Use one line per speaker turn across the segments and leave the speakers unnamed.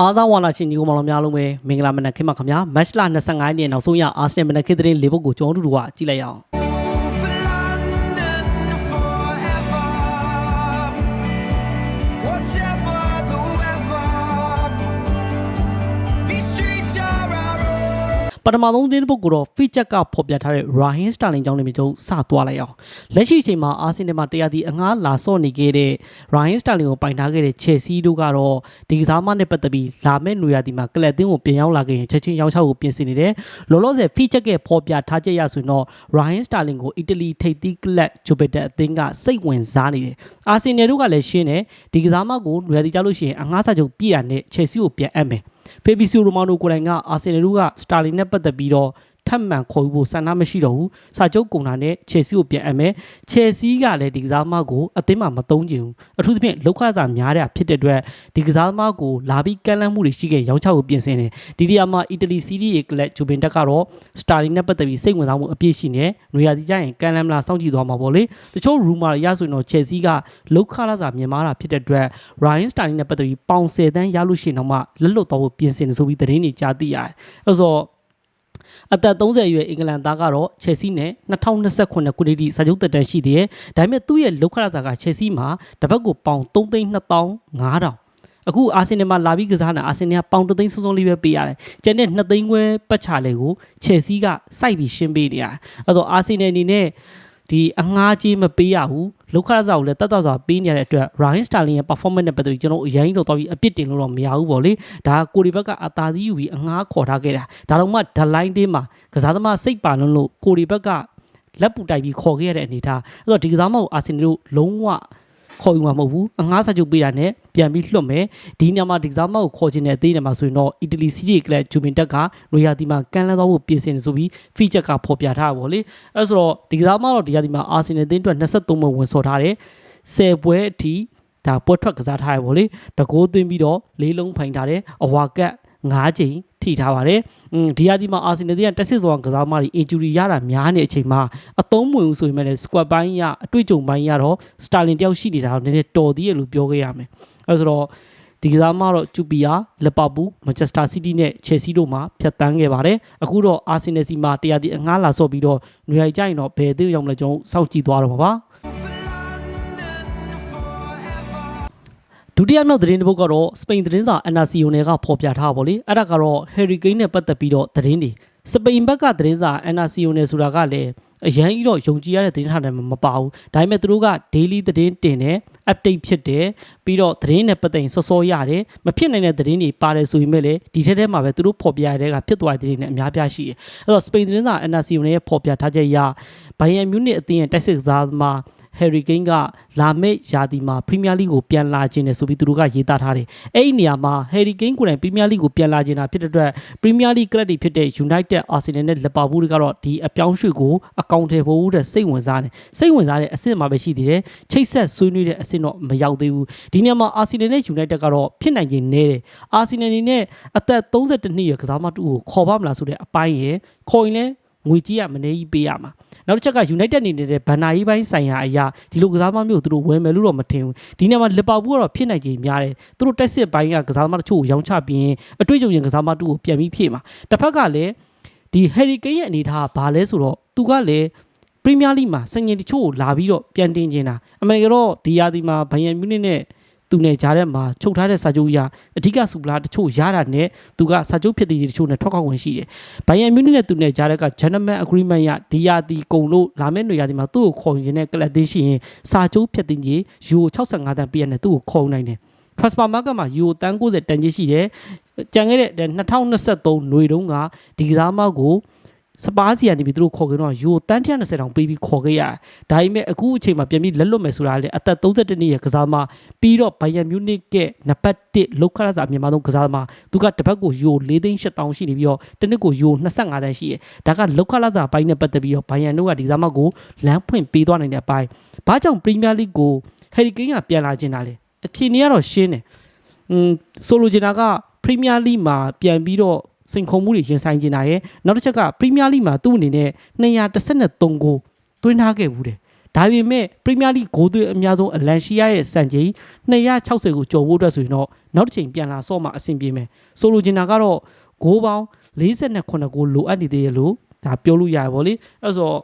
အားသာဝါနာရှင်ညီကိုမောင်တော်များလုံးပဲမင်္ဂလာမနက်ခင်းပါခင်ဗျာမတ်လ25ရက်နေ့နောက်ဆုံးရအာဆင်နယ်မနက်ခင်းသတင်းလေးပုဒ်ကိုကျွန်တော်တို့ကကြည့်လိုက်ရအောင် ပထမဆုံးသတင်းပုဒ်ကိုတော့ feature ကဖော်ပြထားတဲ့ Raheem Sterling ကြောင့်လည်းမျိုးစသွားလိုက်အောင်လက်ရှိအချိန်မှာအာဆင်နယ်မှာတရားဒီအငှားလာဆော့နေခဲ့တဲ့ Raheem Sterling ကိုပိုင်ထားခဲ့တဲ့ Chelsea တို့ကတော့ဒီကစားမနဲ့ပတ်သက်ပြီးလာမယ့်နွေရာသီမှာကလပ်တင်းကိုပြင်ရောက်လာခဲ့ရင်ချက်ချင်းရောက်ချောက်ကိုပြင်ဆင်နေတယ်လောလောဆယ် feature ကဖော်ပြထားချက်ရဆိုရင်တော့ Raheem Sterling ကိုအီတလီထိပ်သီးကလပ် Juventus အသင်းကစိတ်ဝင်စားနေတယ်အာဆင်နယ်တို့ကလည်းရှင်းတယ်ဒီကစားမကိုနွေရာသီကြလို့ရှိရင်အငှားစာချုပ်ပြည့်ရတဲ့ Chelsea ကိုပြန်အပ်မယ် ဖေဘီစီယိုရိုမာနိုကိုယ်တိုင်ကအာဆင်နယ်တို့ကစတာလင်နဲ့ပတ်သက်ပြီးတော့ထ ပ်မံခေါ်ယူဖို့ဆန္ဒမရှိတော့ဘူးစာချုပ်ကုန်တာနဲ့ချယ်ဆီကိုပြန်အပ်မယ်ချယ်ဆီကလည်းဒီကစားသမားကိုအသင်းမှာမသုံးချင်ဘူးအထူးသဖြင့်လောက်ခစာများတဲ့ဖြစ်တဲ့အတွက်ဒီကစားသမားကိုလာပြီးကမ်းလှမ်းမှုတွေရှိခဲ့ရောင်းချဖို့ပြင်ဆင်တယ်ဒီနေရာမှာအီတလီစီးရီးကလပ်ဂျူဘင်တက်ကတော့စတာလင်နဲ့ပတ်သက်ပြီးစိတ်ဝင်စားမှုအပြည့်ရှိနေနွေရာသီကျရင်ကမ်းလှမ်းမလားစောင့်ကြည့်သွားမှာပေါ့လေတချို့ rumor တွေရဆိုရင်တော့ချယ်ဆီကလောက်ခစာမြန်မာတာဖြစ်တဲ့အတွက် Ryan Sterling နဲ့ပတ်သက်ပြီးပေါင်10တန်းရလို့ရှိရင်တော့မှလက်လွတ်သွားဖို့ပြင်ဆင်နေဆိုပြီးသတင်းတွေကြားသိရတယ်အဲဆိုတော့ အသက်30အရွယ်အင်္ဂလန်သားကတော့ Chelsea နဲ့2029ခုနှစ်ထိစာချုပ်သက်တမ်းရှိသေးတယ်။ဒါပေမဲ့သူ့ရဲ့လောက်ခရစာက Chelsea မှာတစ်ပတ်ကိုပေါင်3သိန်း2500အခုအာဆင်နယ်မှာလာပြီးကစားနေတာအာဆင်နယ်ကပေါင်3သိန်းစုံစုံလေးပဲပေးရတယ်။ကျန်တဲ့2သိန်းခွဲပတ်ချလေကို Chelsea ကစိုက်ပြီးရှင်းပေးနေရတယ်။အဲဆိုအာဆင်နယ်အနေနဲ့ ဒီအငှားကြီးမပေးရဘူးလောက်ခရစာကိုလည်းတတ်တတ်စွာပေးနေရတဲ့အတွက် Ryan Sterling ရဲ့ performance နဲ့ပတ်သက်ပြီးကျွန်တော်အရင်တော့တော်ပြီးအပြစ်တင်လို့တော့မရဘူးပေါ့လေဒါကကိုဒီဘက်ကအသာစီးယူပြီးအငှားခေါ်ထားခဲ့တာဒါတော့မှဒလိုင်းတင်းမှာကစားသမားစိတ်ပါလွန်းလို့ကိုဒီဘက်ကလက်ပူတိုက်ပြီးခေါ်ခဲ့ရတဲ့အနေထားအဲ့တော့ဒီကစားမကိုအာဆင်နယ်တို့လုံးဝ ခေါ်ယူမှာမဟုတ်ဘူးအငှားစာချုပ်ပေးတာနဲ့ပြန်ပြီးလွှတ်မယ်ဒီညမှာဒီကစားမကိုခေါ်ခြင်းတဲ့အသေးနဲ့မှာဆိုရင်တော့အီတလီစီးရီကလပ်ဂျူမင်တက်ကရိုယာတီမှာကန်လန်းသွားဖို့ပြင်ဆင်နေဆိုပြီး feature ကဖော်ပြထားတာပေါ့လေအဲ့ဆိုတော့ဒီကစားမတော့ဒီရာသီမှာအာဆင်နယ်အသင်းအတွက်23ပွဲဝင်ဆော်ထားတယ်10ပွဲအထိဒါပွဲထွက်ကစားထားရပေါ့လေတကိုးသွင်းပြီးတော့လေးလုံးဖိုင်ထားတယ်အဝါကတ် 9ချိန်ထိထားပါတယ်။อืมဒီရာဒီမှာအာဆင်နယ်ကတက်စစ်ဆောင်ကစားသမားတွေ injury ရတာများနေတဲ့အချိန်မှာအသုံးမဝင်ဘူးဆိုရင်လည်း squad ဘိုင်းရအတွေ့အကြုံဘိုင်းရတော့ Starling တယောက်ရှိနေတာတော့နည်းနည်းတော်သေးရလို့ပြောခဲ့ရမယ်။အဲဆိုတော့ဒီကစားမတော့ကျူပီယာလီဗာပူးမန်ချက်စတာစီးတီးနဲ့ချယ်ဆီတို့မှဖြတ်တန်းခဲ့ပါတယ်အခုတော့အာဆင်နယ်စီမှာတရားဒီအငှားလာဆော့ပြီးတော့ຫນွေရိုက်ကြရင်တော့ဘယ်အသင်းရောက်မလဲကျွန်တော်စောင့်ကြည့်သွားတော့မှာပါ တိယမြောက်သတင်းတစ်ပုဒ်ကတော့စပိန်သတင်းစာ NRCO နယ်ကဖော်ပြထားပါဗောလေအဲ့ဒါကတော့ Harry Kane နဲ့ပတ်သက်ပြီးတော့သတင်းတွေစပိန်ဘက်ကသတင်းစာ NRCO နယ်ဆိုတာကလည်းအရန်ကြီးတော့ယုံကြည်ရတဲ့သတင်းဌာနမှာမပါဘူးဒါပေမဲ့သူတို့က daily သတင်းတင်တယ် update ဖြစ်တယ်ပြီးတော့သတင်းနဲ့ပတ်သက်ရင်စောစောရတယ်မဖြစ်နိုင်တဲ့သတင်းတွေပါတယ်ဆိုရင်မဲ့လေဒီထက်ထဲမှာပဲသူတို့ဖော်ပြရတဲ့ကဖြစ်သွားတဲ့သတင်းတွေနဲ့အများပြားရှိတယ်အဲ့တော့စပိန်သတင်းစာ NRCO နယ်ရဲ့ဖော်ပြထားချက်အရဘိုင်ယန်မြူနစ်အသင်းရဲ့တိုက်စစ်ကစားသမား Harry Kane ကလာမယ့်ရာသီမှာ Premier League ကိုပြန်လာခြင်းနဲ့ဆိုပြီးသူတို့ကရေးသားထားတယ်။အဲ့ဒီနေရာမှာ Harry Kane ကိုယ်တိုင် Premier League ကိုပြန်လာခြင်းတာဖြစ်တဲ့အတွက် Premier League ကလပ်တွေဖြစ်တဲ့ United, Arsenal နဲ့ Liverpool တွေကတော့ဒီအပြောင်းရွှေ့ကိုအကောင့်ထဲပို့တဲ့စိတ်ဝင်စားတယ်။စိတ်ဝင်စားတဲ့အဆင့်မှာပဲရှိသေးတယ်။ချိတ်ဆက်ဆွေးနွေးတဲ့အဆင့်တော့မရောက်သေးဘူး။ဒီနေရာမှာ Arsenal နဲ့ United ကတော့ဖြစ်နိုင်ခြင်းနည်းတယ်။ Arsenal အနေနဲ့အသက်32နှစ်ရွယ်ကစားမတူကိုခေါ်ပါမလားဆိုတဲ့အပိုင်းရယ်ခေါ်ရင်လည်းငွေကြီးကမနေကြီးပေးရမှာနောက်တစ်ချက်က United အနေနဲ့ဘန်နာရေးပိုင်းဆိုင်ရာအရာဒီလိုကစားသမားမျိုးသူတို့ဝယ်မယ်လို့တော့မထင်ဘူးဒီနေ့မှာလီဗာပူးကတော့ဖြစ်နိုင်ခြင်းများတယ်သူတို့တက်စစ်ပိုင်းကကစားသမားတချို့ကိုရောင်းချပြီးရင်အတွေ့အကြုံရင်ကစားသမားတူကိုပြန်ပြီးဖြည့်မှာတစ်ဖက်ကလည်းဒီ Harry Kane ရဲ့အနေအထားကဘာလဲဆိုတော့ သူကလည်းပရီးမီးယားလိမှာစံချိန်တချို့ကိုလာပြီးတော့ပြန်တင်နေတာအမေရိကတော့ဒီယာဒီမှာဘိုင်ယန်မြူနစ်နဲ့သူနဲ့ကြားထဲမှာချုပ်ထားတဲ့စာချုပ်အရအဓိကစူပလာတချို့ရတာနဲ့သူကစာချုပ်ဖြစ်တည်တချို့နဲ့ထွက်ခွာဝင်ရှိတယ်။ဘိုင်ယန်မြူနစ်နဲ့သူနဲ့ကြားတဲ့က gentleman agreement ရဒီယာတီကုံလို့လာမယ့်နေရာဒီမှာသူ့ကိုခေါ်ရင်နဲ့ကလပ်တင်းရှိရင်စာချုပ်ဖြစ်တည်ကြီးယူ65တန်ပြည့်ရနဲ့သူ့ကိုခေါ်နိုင်တယ်။ transfer market မှာယူတန်း90တန်ကြီးရှိတယ်။ကြံခဲ့တဲ့2023ຫນွေတုန်းကဒီကစားမကို စပါးစီကနေပြီးသူတို့ခေါ်ကြတော့ယူတန်း120တောင်ပေးပြီးခေါ်ခဲ့ရတယ်။ဒါပေမဲ့အခုအချိန်မှာပြန်ပြီးလက်လွတ်မယ်ဆိုတာလေအသက်32နှစ်ရဲ့ကစားမပြီးတော့ဘိုင်ယန်မြူနစ်ကနံပါတ်1လောက်ခရစာအမြန်မာဆုံးကစားမသူကတစ်ပတ်ကိုယူ4သိန်း8000ရှိနေပြီးတော့တစ်နှစ်ကိုယူ25တန်းရှိရ။ဒါကလောက်ခရစာပိုင်းနဲ့ပတ်သက်ပြီးတော့ဘိုင်ယန်တို့ကဒီကစားမကိုလမ်းဖွင့်ပေးသွားနိုင်တဲ့အပိုင်း။ဘာကြောင့်ပရီးမီးယားလိကိုဟယ်ရီကင်းကပြန်လာခြင်းတာလဲ။အဖြေနေကတော့ရှင်းတယ်။อืมဆိုလိုချင်တာကပရီးမီးယားလိမှာပြန်ပြီးတော့ စိန်ခုံမှုတွေရင်ဆိုင်နေတာရဲ့နောက်တစ်ချက်ကပရီးမီးယားလိမှာသူ့အနေနဲ့213ဂိုးသွင်းထားခဲ့ဘူးတယ်ဒါပေမဲ့ပရီးမီးယားလိဂိုးသွင်းအများဆုံးအလန်ရှီယာရဲ့စံချိန်260ကိုကျော်ဖို့အတွက်ဆိုရင်တော့နောက်တစ်ချိန်ပြန်လာဆော့မှအဆင်ပြေမယ်ဆိုလိုချင်တာကတော့ဂိုးပေါင်း48ခုလိုအပ်နေသေးတယ်လို့ဒါပြောလို့ရတယ်ဗောလေအဲ့ဆိုတော့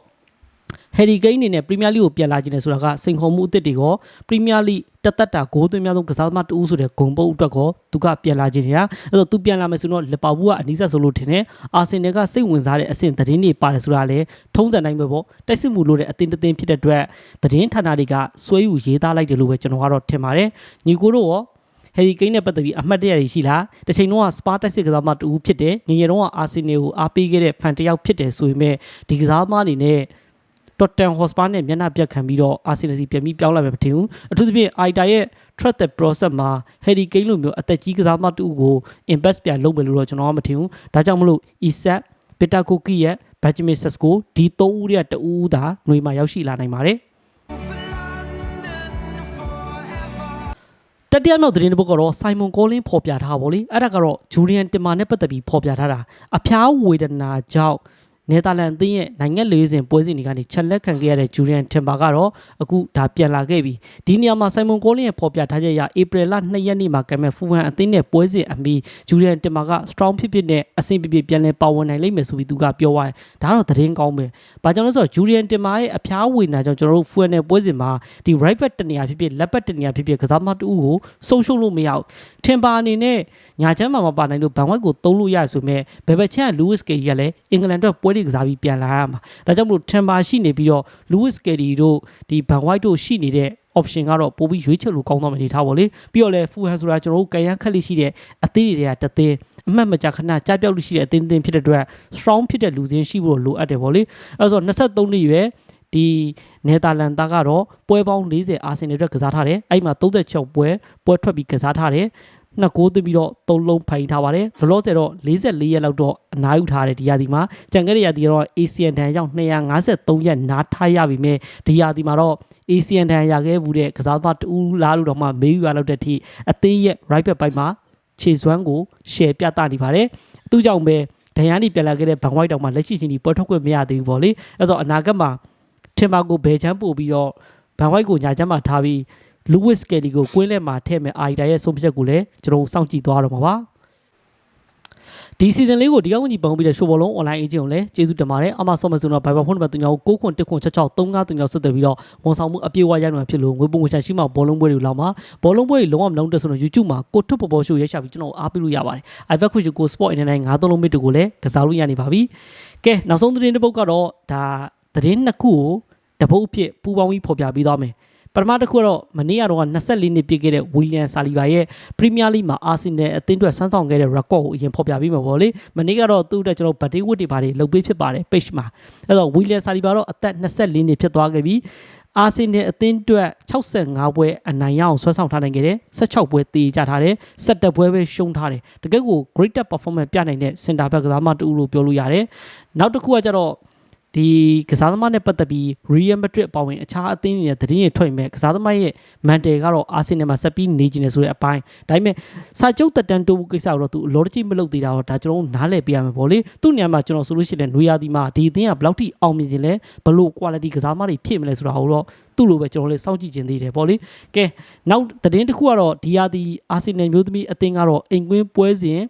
ဟယ်ရီကိန်းအနေနဲ့ပရီးမီးယားလိကိုပြန်လာခြင်းနဲ့ဆိုတာကစိန်ခေါ်မှုအသစ်တွေကိုပရီးမီးယားလိတသက်တာဂိုးသွင်းများဆုံးကစားသမားတူဆိုတဲ့ဂုံပုတ်အတွက်ကိုသူကပြန်လာခြင်းနေတာအဲ့တော့သူပြန်လာမယ်ဆိုတော့လီဗာပူးကအနီးဆက်ဆိုလို့ထင်တယ်အာဆင်နယ်ကစိတ်ဝင်စားတဲ့အဆင့်သတင်းတွေပါတယ်ဆိုတာလည်းထုံးစံတိုင်းပဲပေါ့တိုက်စစ်မှုလို့တဲ့အတင်းတသင်းဖြစ်တဲ့အတွက်သတင်းဌာနတွေကစွဲယူရေးသားလိုက်တယ်လို့ပဲကျွန်တော်ကတော့ထင်ပါတယ်ညီကိုတို့ရောဟယ်ရီကိန်းနဲ့ပတ်သက်ပြီးအမှတ်တရတွေရှိလားတစ်ချိန်လုံးကစပါတက်စစ်ကစားမတူဖြစ်တယ်ငယ်ငယ်တုန်းကအာဆင်နယ်ကိုအားပေးခဲ့တဲ့ဖန်တစ်ယောက်ဖြစ်တယ်ဆိုပေမဲ့ဒီကစားသမားအနေနဲ့ တော့တန်ဟော့စပါနဲ့မျက်နှာပြတ်ခံပြီးတော့အာဆင်နယ်စီပြန်ပြီးပြောင်းလာမယ်မထင်ဘူးအထူးသဖြင့်အိုက်တာရဲ့ threat the process မှာဟယ်ရီကိန်းလိုမျိုးအသက်ကြီးကစားသမားတူကို invest ပြန်လုပ်မယ်လို့တော့ကျွန်တော်ကမထင်ဘူးဒါကြောင့်မလို့ Isak ပီတာကိုကီရဲ့ Benjamin Sesko ဒီ၃ဦးရဲ့တဦးဦးသာຫນွေမှာရောက်ရှိလာနိုင်ပါတယ်
For London forever.
တတိယမြောက်သတင်းတစ်ပုဒ်ကတော့ဆိုင်မွန်ကောလင်းဖော်ပြထားပါဗောလေအဲ့ဒါကတော့ဂျူလီယန်တင်မာနဲ့ပတ်သက်ပြီးဖော်ပြထားတာအဖျားဝေဒနာကြောင့် နယ်သာလန်အသင်းရဲ့နိုင်ငံလေးစဉ်ပွဲစဉ်တွေကနေချက်လက်ခံခဲ့ရတဲ့ဂျူလီယန်တင်မာကတော့အခုဒါပြန်လာခဲ့ပြီဒီနေရာမှာဆိုင်မွန်ကောလင်းရဲ့ဖော်ပြထားချက်အရဧပြီလ2ရက်နေ့မှာကံမဲ့ဖူဟန်အသင်းနဲ့ပွဲစဉ်အမီဂျူလီယန်တင်မာက strong ဖြစ်ဖြစ်နဲ့အဆင်ပြေပြေပြန်လဲပါဝင်နိုင်လိမ့်မယ်ဆိုပြီးသူကပြောသွားတယ်ဒါကတော့သတင်းကောင်းပဲဘာကြောင့်လဲဆိုတော့ဂျူလီယန်တင်မာရဲ့အဖျားဝေဒနာကြောင့်ကျွန်တော်တို့ဖူဟန်နဲ့ပွဲစဉ်မှာဒီ right back တနေရာဖြစ်ဖြစ်လက်ဘက်တနေရာဖြစ်ဖြစ်ကစားသမားတူကိုဆုံးရှုံးလို့မရဘူးထင်ပါအနေနဲ့ညာချမ်းမှာမပါနိုင်လို့ဘန်ဝိုက်ကိုသုံးလို့ရဆိုမဲ့ဘယ်ဘက်ချမ်းကလူးဝစ်ကေဒီကလည်းအင်္ဂလန်အတွက်ပွဲတွေကစားပြီးပြန်လာရမှာဒါကြောင့်မလို့ထင်ပါရှိနေပြီးတော့လူးဝစ်ကေဒီတို့ဒီဘန်ဝိုက်တို့ရှိနေတဲ့ option ကတော့ပို့ပြီးရွေးချယ်လို့ကောင်းသွားမယ်နေထားပါလေပြီးတော့လဲဖူဟန်ဆိုတာကျွန်တော်တို့ကန်ရန်ခက်လေးရှိတဲ့အသင်းတွေကတသင်းအမှတ်မကြခဏကြားပြောက်လို့ရှိတဲ့အသင်းသင်းဖြစ်တဲ့အတွက် strong ဖြစ်တဲ့လူစင်းရှိဖို့လိုအပ်တယ်ဗောလေအဲဆို23နှစ်ရွယ်ဒီနယ်သာလန်သားကတော့ပွဲပေါင်း40အာဆင်နယ်အတွက်ကစားထားတယ်အဲ့မှာ36ပွဲပွဲထွက်ပြီးကစားထားတယ် နှစ်ကိုးသိပြီးတော့သုံးလုံးဖိုင်ထားပါတယ်လောလောဆယ်တော့44ရက်လောက်တော့အနားယူထားတယ်ဒီရာသီမှာကြံခဲ့တဲ့ရာသီကတော့ ASEAN တန်ရောက်253ရက်နားထားရပြီမဲ့ဒီရာသီမှာတော့ ASEAN တန်ရခဲ့ဘူးတဲ့ကစားသမားတူလားလို့တော့မှမေးယူရလောက်တဲ့အထိအသင်းရဲ့ right back ပိုင်းမှာခြေစွမ်းကို share ပြသနေပါတယ်သူကြောင့်ပဲဒန်ယာနီပြန်လာခဲ့တဲ့ဘန်ဝိုက်တောင်မှလက်ရှိချင်းဒီပွဲထုတ်ခွင့်မရသေးဘူးဗောလေအဲဆိုအနာဂတ်မှာထင်ပါကိုဘယ်ချမ်းပို့ပြီးတော့ဘန်ဝိုက်ကိုညာချမ်းမှာထားပြီး လူးဝစ်ကယ်လီကိုကွင်းလဲမှာထည့်မဲ့အာရီတာရဲ့ဆုံးဖြတ်ချက်ကိုလည်းကျွန်တော်တို့စောင့်ကြည့်သွားတော့မှာပါဒီ season လေးကိုဒီကောင်းကြီးပုံပြီးတဲ့ show ဘောလုံး online agent ကိုလည်းကျေးဇူးတင်ပါတယ်အမဆော့မဆိုတော့ Viber phone number 3 9 9ခွန်1ခွန်6 6 3 9 3 9ဆက်သွယ်ပြီးတော့ဝန်ဆောင်မှုအပြည့်အဝရနိုင်မှာဖြစ်လို့ငွေပုံငွေချရှိမှဘောလုံးပွဲတွေလောက်မှာဘောလုံးပွဲတွေလုံးဝမလုံးတက်ဆိုတော့ YouTube မှာကိုထွတ်ပေါ်ပေါ် show ရရှာပြီးကျွန်တော်အားပေးလို့ရပါတယ် iPad ခွင့်ကို sport အနေနဲ့9သုံးလုံးမိတကိုလည်းကစားလို့ရနေပါပြီကဲနောက်ဆုံးသတင်းတစ်ပုဒ်ကတော့ဒါသတင်းနှစ်ခုကိုတပုတ်အဖြစ်ပူပေါင်းပြီးဖော်ပြပေးသွားမယ် ပထမတစ်ခုကတော့မနေ့ကတော့24နှစ်ပြည့်ခဲ့တဲ့ဝီလီယံဆာလီဘာရဲ့ပရီးမီးယားလိမှာအာဆင်နယ်အသင်းအတွက်ဆန်းဆောင်ခဲ့တဲ့ record ကိုအရင်ဖော်ပြပေးမှာပေါ့လေမနေ့ကတော့သူ့အတွက်ကျွန်တော်ဗတ်တေးဝတ်တွေပါတယ်လုပ်ပေးဖြစ်ပါတယ် page မှာအဲ့တော့ဝီလီယံဆာလီဘာတော့အသက်24နှစ်ဖြစ်သွားခဲ့ပြီအာဆင်နယ်အသင်းအတွက်65ပွဲအနိုင်ရအောင်ဆွဲဆောင်ထားနိုင်ခဲ့တယ်16ပွဲတည်ကြထားတယ်17ပွဲပဲရှုံးထားတယ်တကယ်ကို greater performance ပြနိုင်တဲ့ center back ကစားမတူလို့ပြောလို့ရတယ်နောက်တစ်ခုကကျတော့ ဒီကစားသမားနဲ့ပတ်သက်ပြီး Real Madrid အပါဝင်အခြားအသင်းတွေနဲ့သတင်းတွေထွက်နေမဲ့ကစားသမားရဲ့မန်တယ်ကတော့အာဆင်နယ်မှာဆက်ပြီးနေကျင်နေဆိုတဲ့အပိုင်းဒါပေမဲ့စာချုပ်တက်တန်းတိုးဖို့ကိစ္စတော့သူအလောတကြီးမလုပ်သေးတာတော့ဒါကျွန်တော်တို့နားလည်ပြရမယ်ပေါ့လေသူ့နေရာမှာကျွန်တော်ဆိုလို့ရှိရင်နွေရာသီမှာဒီအသင်းကဘယ်လောက်ထိအောင်မြင်ခြင်းလဲဘလို့ quality ကစားသမားတွေဖြစ်မလဲဆိုတာကိုတော့သူ့လိုပဲကျွန်တော်လည်းစောင့်ကြည့်ခြင်းသေးတယ်ပေါ့လေကဲနောက်သတင်းတစ်ခုကတော့ဒီရာသီအာဆင်နယ်မျိုးသမီးအသင်းကတော့အိမ်ကွင်းပွဲစဉ်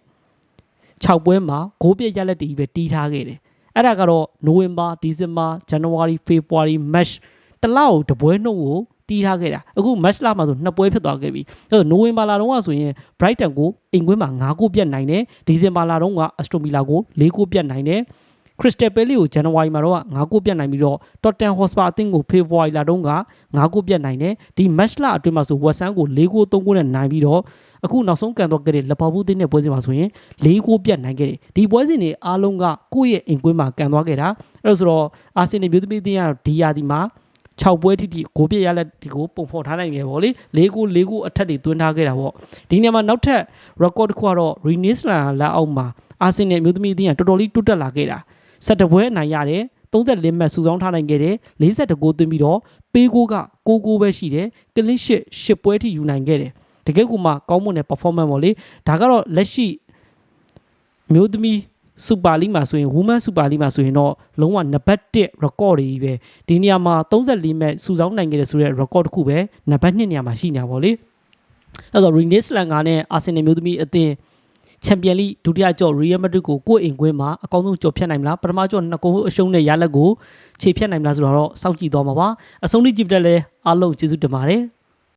6ပွဲမှာဂိုးပြည့်ရလက်တီးပဲတီးထားခဲ့တယ် အဲ့ဒါကတော့နိုဝင်ဘာဒီဇင်ဘာဇန်နဝါရီဖေဖော်ဝါရီမတ်တစ်လကိုတပွဲနှုတ်ကိုတီးထားခဲ့တာအခုမတ်လမှာဆိုနှစ်ပွဲဖြစ်သွားခဲ့ပြီအဲ့တော့နိုဝင်ဘာလတုန်းကဆိုရင် Brighton ကိုအိမ်ကွင်းမှာ9ဂိုးပြတ်နိုင်တယ်ဒီဇင်ဘာလတုန်းက Aston Villa ကို4ဂိုးပြတ်နိုင်တယ် Crystal Palace ကိုဇန်နဝါရီမှာတော့9ဂိုးပြတ်နိုင်ပြီးတော့ Tottenham Hotspur အသင်းကိုဖေဖော်ဝါရီလတုန်းက9ဂိုးပြတ်နိုင်တယ်ဒီ match လအတွင်းမှာဆို West Ham ကို4ဂိုး3ဂိုးနဲ့နိုင်ပြီးတော့အခုနောက်ဆုံးကန်တော့ခဲ့တဲ့လပါဘူးအသင်းနဲ့ပွဲစဉ်မှာဆိုရင်၄ဂိုးပြတ်နိုင်ခဲ့တယ်ဒီပွဲစဉ်တွေအားလုံးကကိုယ့်ရဲ့အိမ်ကွင်းမှာကန်သွားခဲ့တာအဲ့ဒါဆိုတော့အာဆင်နယ်မျိုးသမီးအသင်းကတော့ဒီယာဒီမှာ6ပွဲထိထိဂိုးပြည့်ရလက်ဒီကိုပုံဖော်ထားနိုင်ခဲ့ဗောလေ၄ဂိုး၄ဂိုးအထက်တွေသွင်းထားခဲ့တာဗောဒီနေရာမှာနောက်ထပ် record တစ်ခုကတော့ Renis La လက်အောက်မှာအာဆင်နယ်မျိုးသမီးအသင်းကတော်တော်လေးတွတ်တက်လာခဲ့တာ 7ပွဲအနိုင်ရတယ်34မှတ်စုဆောင်းထားနိုင်ခဲ့တယ်42ဂိုးသွင်းပြီးတော့ပေးဂိုးက6ဂိုးပဲရှိတယ်ကလစ်ရှစ်10ပွဲထိယူနိုင်ခဲ့တယ်တကယ်ကိုမှကောင်းမွန်တဲ့ performance ပေါ့လေဒါကတော့လက်ရှိမျိုးသမီး Super League မှာဆိုရင် Women Super League မှာဆိုရင်တော့လုံးဝနံပါတ်1 record တွေကြီးပဲဒီနေရာမှာ34 match စုဆောင်းနိုင်ခဲ့တဲ့ဆိုတဲ့ record တစ်ခုပဲနံပါတ်2နေရာမှာရှိနေတာပေါ့လေအဲ့တော့ Rennes Langer နဲ့ Arsenal မျိုးသမီးအသင်း ချန်ပီယံလိဒုတိယကြော့ Real Madrid ကိုကိုယ့်အိမ်ကွင်းမှာအကောင်းဆုံးကြော်ဖြတ်နိုင်မလားပထမကြော့နှစ်ကုန်အရှုံးနဲ့ရလက်ကိုခြေဖြတ်နိုင်မလားဆိုတော့စောင့်ကြည့်သွားမှာပါအဆုံးထိကြည့်ပြတဲ့လဲအားလုံးကျေးဇူးတင်ပါတယ်